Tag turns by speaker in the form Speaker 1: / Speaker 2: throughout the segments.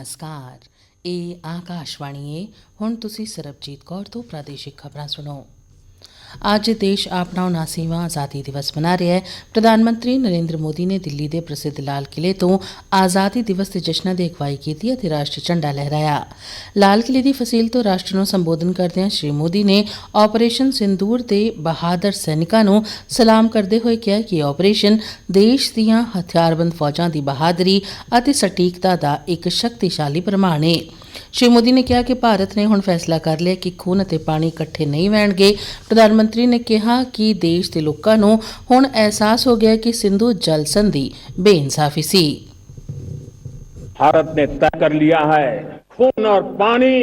Speaker 1: ਨਮਸਕਾਰ। ਇਹ ਆਕਾਸ਼ਵਾਣੀ ਏ ਹੁਣ ਤੁਸੀਂ ਸਰਬਜੀਤ ਕੌਰ ਤੋਂ ਪ੍ਰਾਦੇਸ਼ਿਕ ਖਬਰਾਂ ਸੁਣੋ। ਅੱਜ ਦੇਸ਼ ਆਪਣਾ 79ਵਾਂ ਆਜ਼ਾਦੀ ਦਿਵਸ ਮਨਾ ਰਿਹਾ ਹੈ। ਪ੍ਰਧਾਨ ਮੰਤਰੀ ਨਰਿੰਦਰ ਮੋਦੀ ਨੇ ਦਿੱਲੀ ਦੇ ਪ੍ਰਸਿੱਧ ਲਾਲ ਕਿਲੇ ਤੋਂ ਆਜ਼ਾਦੀ ਦਿਵਸ ਦੇ ਜਸ਼ਨਾਂ ਦੀ ਅਗਵਾਈ ਕੀਤੀ ਅਤੇ ਰਾਸ਼ਟਰੀ ਝੰਡਾ ਲਹਿਰਾਇਆ। ਲਾਲ ਕਿਲੇ ਦੀ ਫਸੀਲ ਤੋਂ ਰਾਸ਼ਟਰ ਨੂੰ ਸੰਬੋਧਨ ਕਰਦਿਆਂ ਸ਼੍ਰੀ ਮੋਦੀ ਨੇ ਆਪਰੇਸ਼ਨ ਸਿੰਦੂਰ ਦੇ ਬਹਾਦਰ ਸੈਨਿਕਾਂ ਨੂੰ ਸਲਾਮ ਕਰਦੇ ਹੋਏ ਕਿਹਾ ਕਿ ਇਹ ਆਪਰੇਸ਼ਨ ਦੇਸ਼ ਦੀਆਂ ਹਥਿਆਰਬੰਦ ਫੌਜਾਂ ਦੀ ਬਹਾਦਰੀ ਅਤੇ ਸਟੀਕਤਾ ਦਾ ਇੱਕ ਸ਼ਕਤੀਸ਼ਾਲੀ ਪ੍ਰਮਾਣ ਹੈ ਸ਼੍ਰੀ ਮੋਦੀ ਨੇ ਕਿਹਾ ਕਿ ਭਾਰਤ ਨੇ ਹੁਣ ਫੈਸਲਾ ਕਰ ਲਿਆ ਕਿ ਖੂਨ ਅਤੇ ਪਾਣੀ ਇਕੱਠੇ ਨਹੀਂ ਵਹਿਣਗੇ ਪ੍ਰਧਾਨ ਮੰਤਰੀ ਨੇ ਕਿਹਾ ਕਿ ਦੇਸ਼ ਦੇ ਲੋਕਾਂ ਨੂੰ ਹੁਣ ਅਹਿਸਾਸ ਹੋ ਗਿਆ ਹੈ ਕਿ ਸਿੰਧੂ ਜਲ ਸੰਧੀ ਬੇਇਨਸਾਫੀ ਸੀ
Speaker 2: भारत ने तय कर लिया है खून और पानी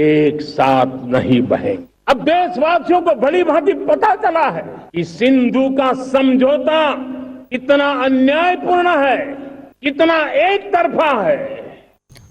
Speaker 2: एक साथ नहीं बहेंगे अब देशवासियों को भली भांति पता चला है कि सिंधु का समझौता कितना अन्यायपूर्ण है कितना एक तरफा है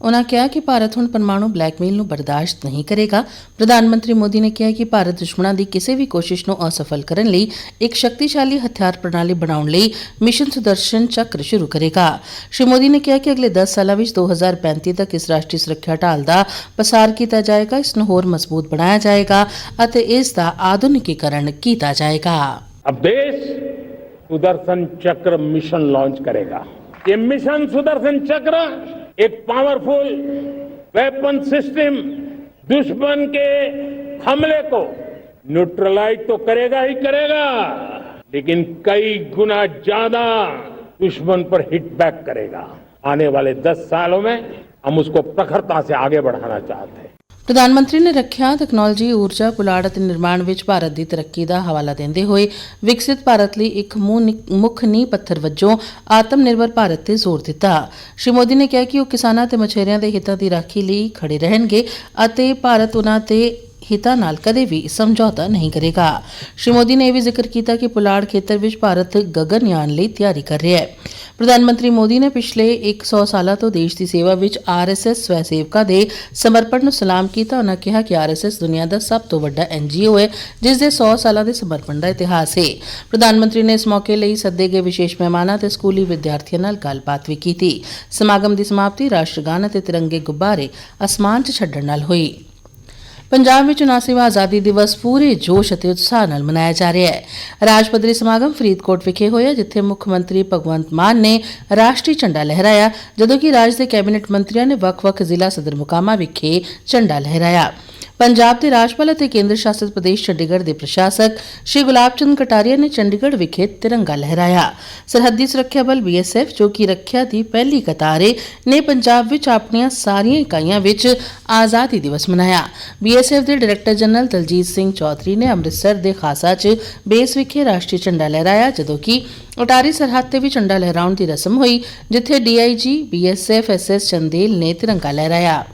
Speaker 1: ਉਨ੍ਹਾਂ ਕਿਹਾ ਕਿ ਭਾਰਤ ਹੁਣ ਪਰਮਾਣੂ ਬਲੈਕਮੇਲ ਨੂੰ ਬਰਦਾਸ਼ਤ ਨਹੀਂ ਕਰੇਗਾ ਪ੍ਰਧਾਨ ਮੰਤਰੀ ਮੋਦੀ ਨੇ ਕਿਹਾ ਕਿ ਭਾਰਤ ਦੁਸ਼ਮਣਾਂ ਦੀ ਕਿਸੇ ਵੀ ਕੋਸ਼ਿਸ਼ ਨੂੰ ਅਸਫਲ ਕਰਨ ਲਈ ਇੱਕ ਸ਼ਕਤੀਸ਼ਾਲੀ ਹਥਿਆਰ ਪ੍ਰਣਾਲੀ ਬਣਾਉਣ ਲਈ ਮਿਸ਼ਨ ਸੁਦਰਸ਼ਨ ਚੱਕਰ ਸ਼ੁਰੂ ਕਰੇਗਾ ਸ਼੍ਰੀ ਮੋਦੀ ਨੇ ਕਿਹਾ ਕਿ ਅਗਲੇ 10 ਸਾਲਾਂ ਵਿੱਚ 2035 ਤੱਕ ਇਸ ਰਾਸ਼ਟਰੀ ਸੁਰੱਖਿਆ ਢਾਲ ਦਾ ਪਸਾਰ ਕੀਤਾ ਜਾਏਗਾ ਇਸ ਨੂੰ ਹੋਰ ਮਜ਼ਬੂਤ ਬਣਾਇਆ ਜਾਏਗਾ ਅਤੇ ਇਸ ਦਾ ਆਧੁਨਿਕੀਕਰਨ ਕੀਤਾ ਜਾਏਗਾ
Speaker 2: अब देश सुदर्शन चक्र मिशन लॉन्च करेगा ये मिशन सुदर्शन चक्र एक पावरफुल वेपन सिस्टम दुश्मन के हमले को न्यूट्रलाइज तो करेगा ही करेगा, लेकिन कई गुना ज़्यादा दुश्मन पर हिट बैक करेगा। आने वाले दस सालों में हम उसको प्रखरता से आगे बढ़ाना चाहते हैं।
Speaker 1: ਪ੍ਰਧਾਨ ਮੰਤਰੀ ਨੇ ਰੱਖਿਆ ਤਕਨਾਲੋਜੀ, ਊਰਜਾ, ਪੁਲਾੜ ਅਤੇ ਨਿਰਮਾਣ ਵਿੱਚ ਭਾਰਤ ਦੀ ਤਰੱਕੀ ਦਾ ਹਵਾਲਾ ਦਿੰਦੇ ਹੋਏ ਵਿਕਸਿਤ ਭਾਰਤ ਲਈ ਇੱਕ ਮੁੱਖ ਨੀਂਹ ਪੱਥਰ ਵਜੋਂ ਆਤਮ ਨਿਰਭਰ ਭਾਰਤ ਤੇ ਜ਼ੋਰ ਦਿੱਤਾ। ਸ਼੍ਰੀ ਮੋਦੀ ਨੇ ਕਿਹਾ ਕਿ ਉਹ ਕਿਸਾਨਾਂ ਤੇ ਮਛੇਰਿਆਂ ਦੇ ਹਿੱਤਾਂ ਦੀ ਰਾਖੀ ਲਈ ਖੜੇ ਰਹਿਣਗੇ ਅਤੇ ਭਾਰਤ ਉਹਨਾਂ ਤੇ ਹਿੱਤਾਂ ਨਾਲ ਕਦੇ ਵੀ ਸਮਝੌਤਾ ਨਹੀਂ ਕਰੇਗਾ। ਸ਼੍ਰੀ ਮੋਦੀ ਨੇ ਇਹ ਵੀ ਜ਼ਿਕਰ ਕੀਤਾ ਕਿ ਪੁਲਾੜ ਖੇਤਰ ਵਿੱਚ ਭਾਰਤ ਗਗਨਯਾਨ ਲਈ ਤਿਆਰੀ ਕਰ ਰਿਹਾ ਹੈ। ਪ੍ਰਧਾਨ ਮੰਤਰੀ ਮੋਦੀ ਨੇ ਪਿਛਲੇ 100 ਸਾਲਾਂ ਤੋਂ ਦੇਸ਼ ਦੀ ਸੇਵਾ ਵਿੱਚ ਆਰਐਸਐਸ ਸਵੈ ਸੇਵਕਾਂ ਦੇ ਸਮਰਪਣ ਨੂੰ ਸਲਾਮ ਕੀਤਾ। ਉਹਨਾਂ ਕਿਹਾ ਕਿ ਆਰਐਸਐਸ ਦੁਨੀਆ ਦਾ ਸਭ ਤੋਂ ਵੱਡਾ ਐਨਜੀਓ ਹੈ, ਜਿਸ ਦੇ 100 ਸਾਲਾਂ ਦੇ ਸਮਰਪਣ ਦਾ ਇਤਿਹਾਸ ਹੈ। ਪ੍ਰਧਾਨ ਮੰਤਰੀ ਨੇ ਇਸ ਮੌਕੇ ਲਈ ਸੱਦੇ ਗਏ ਵਿਸ਼ੇਸ਼ ਮਹਿਮਾਨਾਂ ਤੇ ਸਕੂਲੀ ਵਿਦਿਆਰਥੀਆਂ ਨਾਲ ਗੱਲਬਾਤ ਵੀ ਕੀਤੀ। ਸਮਾਗਮ ਦੀ ਸਮਾਪਤੀ ਰਾਸ਼ਟਰਗਾਨ ਅਤੇ ਤਿਰੰਗੇ ਗੁੱਬਾਰੇ ਅਸਮਾਨ 'ਚ ਛੱਡਣ ਨਾਲ ਹੋਈ। ਪੰਜਾਬ ਵਿੱਚ 79ਵਾਂ ਆਜ਼ਾਦੀ ਦਿਵਸ ਪੂਰੇ ਜੋਸ਼ ਅਤੇ ਉਤਸ਼ਾਹ ਨਾਲ ਮਨਾਇਆ ਜਾ ਰਿਹਾ ਹੈ। ਰਾਜ ਪੱਧਰੀ ਸਮਾਗਮ ਫਰੀਦਕੋਟ ਵਿਖੇ ਹੋਇਆ, ਜਿੱਥੇ ਮੁੱਖ ਮੰਤਰੀ ਭਗਵੰਤ ਮਾਨ ਨੇ ਰਾਸ਼ਟਰੀ ਝੰਡਾ ਲਹਿਰਾਇਆ, ਜਦੋਂ ਕਿ ਰਾਜ ਦੇ ਕੈਬਨਿਟ ਮੰਤਰੀਆਂ ਨੇ ਵੱਖ-ਵੱਖ ਜ਼ਿਲ੍ਹਾ ਸਦਰ ਮੁਕਾਮਾਂ ਵਿਖੇ ਝੰਡਾ ਲਹਿਰਾਇਆ। ਪੰਜਾਬ ਦੇ ਰਾਜਪਾਲ ਅਤੇ ਕੇਂਦਰ ਸ਼ਾਸਿਤ ਪ੍ਰਦੇਸ਼ ਚੰਡੀਗੜ੍ਹ ਦੇ ਪ੍ਰਸ਼ਾਸਕ ਸ਼੍ਰੀ ਗੁਲਾਬ ਚੰਦ ਕਟਾਰੀਆ ਨੇ ਚੰਡੀਗੜ੍ਹ ਵਿਖੇ ਤਿਰੰਗਾ ਲਹਿਰਾਇਆ। ਸਰਹੱਦੀ ਸੁਰੱਖਿਆ ਬਲ ਬੀਐਸਐਫ ਜੋ ਕਿ ਰੱਖਿਆ ਦੀ ਪਹਿਲੀ ਕਤਾਰੇ, ਨੇ ਪੰਜਾਬ ਵਿੱਚ ਆਪਣੀਆਂ ਸਾਰੀਆਂ ਇਕਾਈਆਂ ਵਿੱਚ ਆਜ਼ਾਦੀ ਦਿਵਸ ਮਨਾਇਆ। ਬੀਐਸਐਫ ਦੇ ਡਾਇਰੈਕਟਰ ਜਨਰਲ ਦਲਜੀਤ ਸਿੰਘ ਚੌਧਰੀ ਨੇ ਅੰਮ੍ਰਿਤਸਰ ਦੇ ਖਾਸਾ 'ਚ ਬੇਸ ਵਿਖੇ ਰਾਸ਼ਟਰੀ ਝੰਡਾ ਲਹਿਰਾਇਆ, ਜਦੋਂ ਕਿ ਅਟਾਰੀ ਸਰਹੱਦ ਤੇ ਵੀ ਝੰਡਾ ਲਹਿਰਾਉਣ ਦੀ ਰਸਮ ਹੋਈ, ਜਿੱਥੇ ਡੀਆਈਜੀ ਬੀਐਸਐਫ ਐਸਐਸ ਚੰਦੇਲ ਨੇ ਤਿਰੰਗਾ ਲਹਿਰਾਇਆ।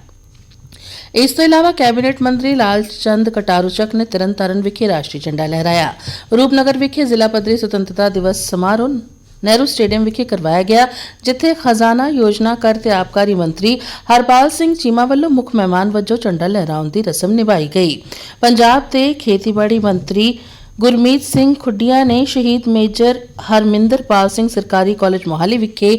Speaker 1: ਇਸ ਤੋਂ ਇਲਾਵਾ ਕੈਬਨਿਟ ਮੰਤਰੀ ਲਾਲ ਚੰਦ ਕਟਾਰੂਚਕ ਨੇ ਤਰਨਤਾਰਨ ਵਿਖੇ ਰਾਸ਼ਟਰੀ ਝੰਡਾ ਲਹਿਰਾਇਆ। ਰੂਪਨਗਰ ਵਿਖੇ ਜ਼ਿਲ੍ਹਾ ਪੱਧਰੀ ਸੁਤੰਤਰਤਾ ਦਿਵਸ ਸਮਾਰੋਹ ਨਹਿਰੂ ਸਟੇਡੀਅਮ ਵਿਖੇ ਕਰਵਾਇਆ ਗਿਆ, ਜਿੱਥੇ ਖਜ਼ਾਨਾ ਯੋਜਨਾ ਕਰ ਤੇ ਆਬਕਾਰੀ ਮੰਤਰੀ ਹਰਪਾਲ ਸਿੰਘ ਚੀਮਾ ਵੱਲੋਂ ਮੁੱਖ ਮਹਿਮਾਨ ਵਜੋਂ ਝੰਡਾ ਲਹਿਰਾਉਣ ਦੀ ਰਸਮ ਨਿਭਾਈ ਗਈ। ਪੰਜਾਬ ਦੇ ਖੇਤੀਬਾੜੀ ਮੰਤਰੀ ਗੁਰਮੀਤ ਸਿੰਘ ਖੁੱਡੀਆਂ ਨੇ ਸ਼ਹੀਦ ਮੇਜਰ ਹਰਮਿੰਦਰਪਾਲ ਸਿੰਘ ਸਰਕਾਰੀ ਕਾਲਜ ਮੋਹਾਲੀ ਵਿਖੇ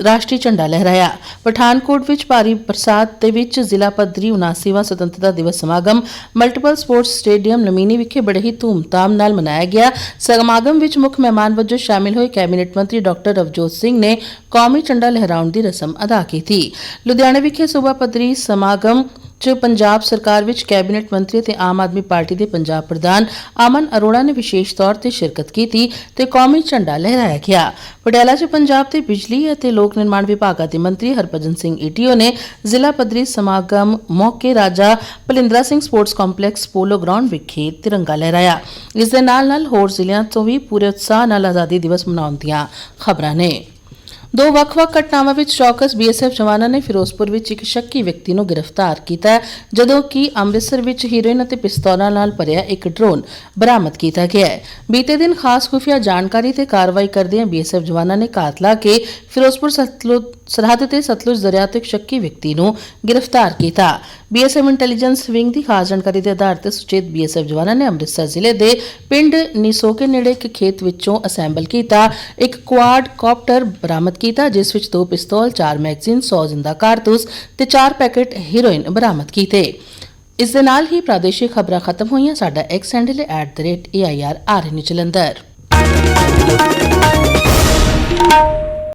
Speaker 1: ਰਾਸ਼ਟਰੀ ਝੰਡਾ ਲਹਿਰਾਇਆ। ਪਠਾਨਕੋਟ ਵਿੱਚ ਭਾਰੀ ਬਰਸਾਤ ਦੇ ਵਿੱਚ ਜ਼ਿਲ੍ਹਾ ਪੱਧਰੀ 79ਵਾਂ ਸੁਤੰਤਰਤਾ ਦਿਵਸ ਸਮਾਗਮ ਮਲਟੀਪਲ ਸਪੋਰਟਸ ਸਟੇਡੀਅਮ ਨਮੀਨੀ ਵਿਖੇ ਬੜੇ ਹੀ ਧੂਮਧਾਮ ਨਾਲ ਮਨਾਇਆ ਗਿਆ। ਸਮਾਗਮ ਵਿੱਚ ਮੁੱਖ ਮਹਿਮਾਨ ਵਜੋਂ ਸ਼ਾਮਿਲ ਹੋਏ ਕੈਬਨਿਟ ਮੰਤਰੀ ਡਾਕਟਰ ਰਵਜੋਤ ਸਿੰਘ ਨੇ ਕੌਮੀ ਝੰਡਾ ਲਹਿਰਾਉਣ ਦੀ ਰਸਮ ਅਦਾ ਕੀਤੀ। ਲੁਧਿਆਣਾ ਵਿਖੇ ਸੂਬਾ ਪੱਧਰੀ ਸਮਾਗਮ ਚ ਪੰਜਾਬ ਸਰਕਾਰ ਵਿੱਚ ਕੈਬਨਿਟ ਮੰਤਰੀ ਤੇ ਆਮ ਆਦਮੀ ਪਾਰਟੀ ਦੇ ਪੰਜਾਬ ਪ੍ਰਧਾਨ ਅਮਨ ਅਰੋੜਾ ਨੇ ਵਿਸ਼ੇਸ਼ ਤੌਰ ਤੇ ਸ਼ਿਰਕਤ ਕੀਤੀ ਤੇ ਕੌਮੀ ਝੰਡਾ ਲਹਿਰਾਇਆ ਗਿਆ। ਪਟਿਆਲਾ 'ਚ ਪੰਜਾਬ ਦੇ ਬਿਜਲੀ ਅਤੇ ਲੋਕ ਨਿਰਮਾਣ ਵਿਭਾਗ ਦੇ ਮੰਤਰੀ ਹਰਭਜਨ ਸਿੰਘ ਈਟੀਓ ਨੇ ਜ਼ਿਲ੍ਹਾ ਪੱਧਰੀ ਸਮਾਗਮ ਮੌਕੇ Raja Bhalindra Singh sports complex polo ground ਵਿਖੇ ਤਿਰੰਗਾ ਲਹਿਰਾਇਆ। ਇਸ ਦੇ ਨਾਲ ਨਾਲ ਹੋਰ ਜ਼ਿਲ੍ਹਿਆਂ ਤੋਂ ਵੀ ਪੂਰੇ ਉਤਸ਼ਾਹ ਨਾਲ ਆਜ਼ਾਦੀ ਦਿਵਸ ਮਨਾਉਣ ਦੀਆਂ ਖਬਰਾਂ ਨੇ। ਦੋ ਵੱਖ-ਵੱਖ ਘਟਨਾਵਾਂ ਵਿੱਚ ਚੌਕਸ ਬੀਐਸਐਫ ਜਵਾਨਾਂ ਨੇ ਫਿਰੋਜ਼ਪੁਰ ਵਿੱਚ ਇੱਕ ਸ਼ੱਕੀ ਵਿਅਕਤੀ ਨੂੰ ਗ੍ਰਿਫਤਾਰ ਕੀਤਾ ਜਦੋਂ ਕਿ ਅੰਮ੍ਰਿਤਸਰ ਵਿੱਚ ਹੀਰੋਇਨ ਅਤੇ ਪਿਸਤੌਲਾਂ ਨਾਲ ਭਰਿਆ ਇੱਕ ਡਰੋਨ ਬਰਾਮਦ ਕੀਤਾ ਗਿਆ ਹੈ। ਬੀਤੇ ਦਿਨ ਖਾਸ ਖੁਫੀਆ ਜਾਣਕਾਰੀ ਤੇ ਕਾਰਵਾਈ ਕਰਦਿਆਂ ਬੀਐਸਐਫ ਜਵਾਨਾਂ ਨੇ ਘਾਤ ਲਾ ਕੇ ਫਿਰੋਜ਼ਪੁਰ ਸਤਲੁਜ ਸਰਹੱਦ ਤੇ ਸਤਲੁਜ ਦਰਿਆ ਤੋਂ ਇੱਕ ਸ਼ੱਕੀ ਵਿਅਕਤੀ ਨੂੰ ਗ੍ਰਿਫਤਾਰ ਕੀਤਾ। ਬੀਐਸਐਫ ਇੰਟੈਲੀਜੈਂਸ ਵਿੰਗ ਦੀ ਖਾਸ ਜਾਣਕਾਰੀ ਦੇ ਆਧਾਰ ਤੇ ਸੁਚੇਤ ਬੀਐਸਐਫ ਜਵਾਨਾਂ ਨੇ ਅੰਮ੍ਰਿਤਸਰ ਜ਼ਿਲ੍ਹੇ ਦੇ ਪਿੰਡ ਨਿਸੋਕੇ ਨੇੜੇ ਇੱਕ ਖੇਤ ਵਿੱਚੋਂ ਅਸੈਂਬਲ ਕੀਤਾ। ਇੱਕ ਕੁਆਡ ਕਾਪਟਰ ਬਰਾਮਦ ਕੀਤਾ ਜਿਸ ਵਿੱਚ ਦੋ ਪਿਸਤੌਲ, ਚਾਰ ਮੈਗਜ਼ੀਨ, 100 ਜ਼ਿੰਦਾ ਕਾਰਤੂਸ ਤੇ ਚਾਰ ਪੈਕੇਟ ਹੀਰੋਇਨ ਬਰਾਮਦ ਕੀਤੇ। ਇਸ ਦੇ ਨਾਲ ਹੀ ਪ੍ਰਾਦੇਸ਼ਿਕ ਖਬਰਾਂ ਖਤਮ ਹੋਈਆਂ। ਸਾਡਾ ਐਕਸ ਹੈਂਡਲ @air ਜਲੰਧਰ